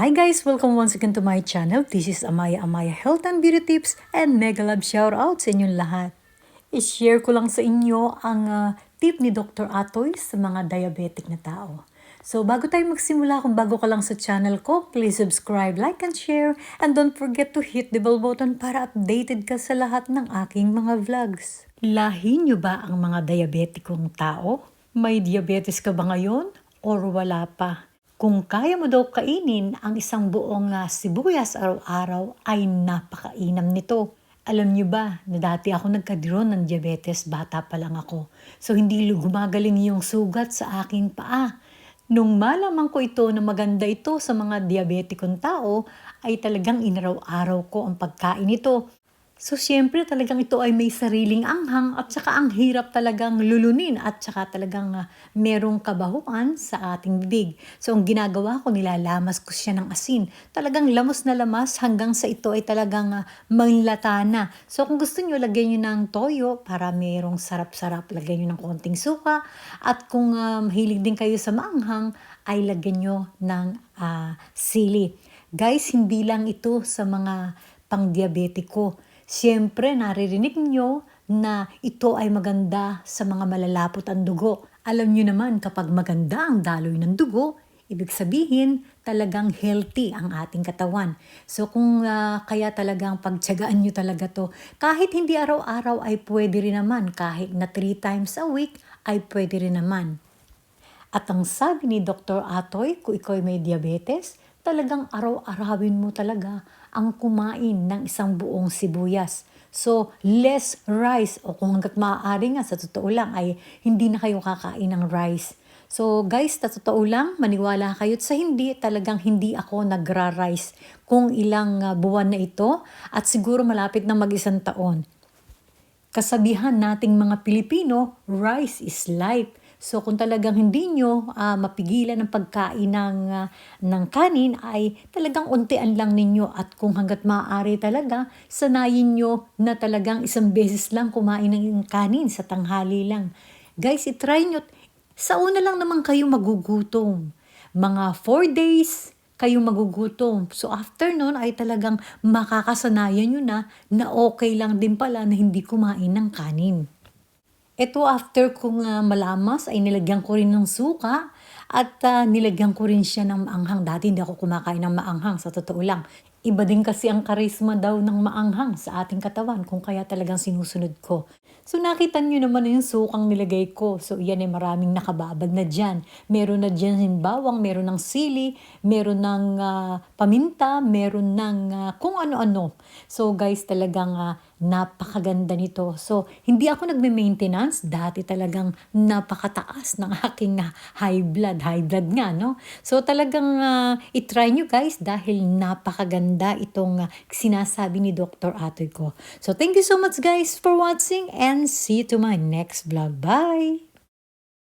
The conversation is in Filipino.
Hi guys! Welcome once again to my channel. This is Amaya Amaya Health and Beauty Tips and mega love shout out sa inyong lahat. I-share ko lang sa inyo ang ah, tip ni Dr. Atoy sa mga diabetic na tao. So bago tayo magsimula, kung bago ka lang sa channel ko, please subscribe, like, and share. And don't forget to hit the bell button para updated ka sa lahat ng aking mga vlogs. Lahi nyo ba ang mga diabetikong tao? May diabetes ka ba ngayon? Or wala pa? Kung kaya mo daw kainin ang isang buong ah, sibuyas araw-araw ay napakainam nito. Alam niyo ba na dati ako nagkadiron ng diabetes, bata pa lang ako. So hindi gumagaling yung sugat sa aking paa. Nung malaman ko ito na maganda ito sa mga diabetikong tao, ay talagang inaraw-araw ko ang pagkain nito. So, siyempre talagang ito ay may sariling anghang at saka ang hirap talagang lulunin at saka talagang ah, merong kabahuan sa ating bibig. So, ang ginagawa ko, nilalamas ko siya ng asin. Talagang lamos na lamas hanggang sa ito ay talagang uh, manlata na. So, kung gusto nyo, lagyan nyo ng toyo para merong sarap-sarap. Lagyan nyo ng konting suka. At kung uh, mahilig din kayo sa maanghang, ay lagyan nyo ng ah, sili. Guys, hindi lang ito sa mga pang-diabetiko. Siyempre, naririnig nyo na ito ay maganda sa mga malalapot ang dugo. Alam nyo naman, kapag maganda ang daloy ng dugo, ibig sabihin talagang healthy ang ating katawan. So kung ah, kaya talagang pagtyagaan nyo talaga to, kahit hindi araw-araw ay pwede rin naman, kahit na 3 times a week ay pwede rin naman. At ang sabi ni Dr. Atoy, kung ikaw ay may diabetes, talagang araw-arawin mo talaga ang kumain ng isang buong sibuyas. So, less rice o kung hanggat maaari nga sa totoo lang ay hindi na kayo kakain ng rice. So guys, sa totoo lang, maniwala kayo sa hindi, talagang hindi ako nagra-rice kung ilang ah, buwan na ito at siguro malapit na mag-isang taon. Kasabihan nating mga Pilipino, rice is life. So kung talagang hindi nyo ah, mapigilan ang pagkain ng, ah, ng kanin ay talagang untian lang ninyo at kung hanggat maaari talaga, sanayin nyo na talagang isang beses lang kumain ng kanin sa tanghali lang. Guys, itry nyo. Sa una lang naman kayo magugutom. Mga 4 days, kayo magugutom. So after nun ay talagang makakasanayan nyo na na okay lang din pala na hindi kumain ng kanin. Ito after kong ah, malamas ay nilagyan ko rin ng suka at ah, nilagyan ko rin siya ng maanghang. Dati hindi ako kumakain ng maanghang sa totoo lang. Iba din kasi ang karisma daw ng maanghang sa ating katawan kung kaya talagang sinusunod ko. So nakita niyo naman yung sukang nilagay ko. So yan ay maraming nakababad na dyan. Meron na dyan yung bawang, meron ng sili, meron ng ah, paminta, meron ng ah, kung ano-ano. So guys talagang ah, napakaganda nito. So, hindi ako nagme-maintenance. Dati talagang napakataas ng aking ah, high blood. High blood nga, no? So, talagang ah, itry nyo guys dahil napakaganda itong ah, sinasabi ni Dr. Atoy ko. So, thank you so much guys for watching and see you to my next vlog. Bye!